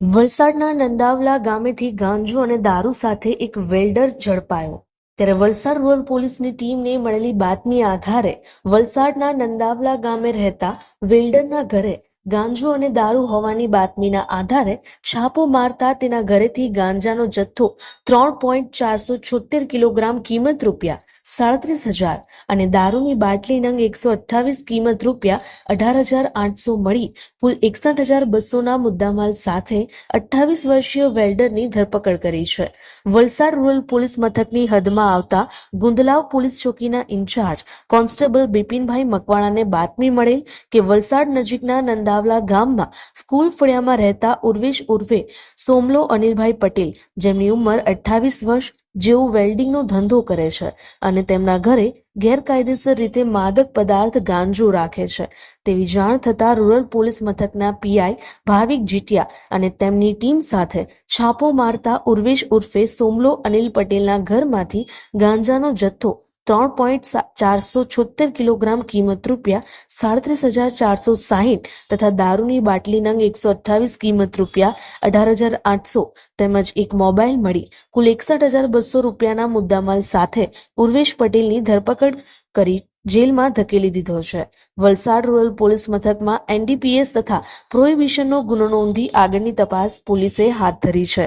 વલસાડના નંદાવલા ગામેથી ગાંજો અને દારૂ સાથે એક વેલ્ડર ઝડપાયો. ત્યારે વલસાડ રૂરલ પોલીસની ટીમને મળેલી બાતમી આધારે વલસાડના નંદાવલા ગામે રહેતા વેલ્ડરના ઘરે ગાંજો અને દારૂ હોવાની બાતમીના આધારે છાપો મારતા તેના ઘરેથી ગાંજાનો જથ્થો ત્રણ પોઈન્ટ ચારસો છોતેર કિલોગ્રામ કિંમત રૂપિયા સાડત્રીસ હજાર અને દારૂની બાટલી નંગ એકસો અઠ્ઠાવીસ કિંમત રૂપિયા અઢાર હજાર આઠસો મળી. કુલ એકસઠ હજાર બસોના મુદ્દામાલ સાથે અઠ્ઠાવીસ વર્ષીય વેલ્ડરની ધરપકડ કરી છે. વલસાડ રૂરલ પોલીસ મથકની હદમાં આવતા ગુંદલાવ પોલીસ ચોકીના ઇન્ચાર્જ કોન્સ્ટેબલ બિપિનભાઈ મકવાણાને બાતમી મળેલ કે વલસાડ નજીકના નંદાવલા ગામમાં સ્કૂલ ફળિયામાં રહેતા ઉર્વેશ ઉર્વે સોમલો અનિલભાઈ પટેલ, જેમની ઉંમર અઠ્ઠાવીસ વર્ષ જેઓ વેલ્ડિંગનો ધંધો કરે છે અને તેમના ઘરે ગેરકાયદેસર રીતે માદક પદાર્થ ગાંજો રાખે છે. તેવી જાણ થતાં રૂરલ પોલીસ મથકના પીઆઈ ભાવિક જીટિયા અને તેમની ટીમ સાથે છાપો મારતા ઉર્વેશ ઉર્ફે સોમલો અનિલ પટેલના ઘરમાંથી ગાંજાનો જથ્થો ત્રણ પોઈન્ટ ચારસો છોતેર કિલોગ્રામ કિંમત રૂપિયા, સાડત્રીસ હજાર ચારસો સાહીઠ તથા દારૂની બાટલી નંગ એકસો અઠ્ઠાવીસ કિંમત રૂપિયા, અઢાર હજાર આઠસો તેમજ એક મોબાઈલ મળી. કુલ એકસઠ હજાર બસો રૂપિયાના મુદ્દામાલ સાથે ઉર્વેશ પટેલની ધરપકડ કરી જેલમાં ધકેલી દીધો છે. વલસાડ રૂરલ પોલીસ મથકમાં એનડીપીએસ તથા પ્રોહિબિશનનો ગુનો નોંધી આગળની તપાસ પોલીસે હાથ ધરી છે.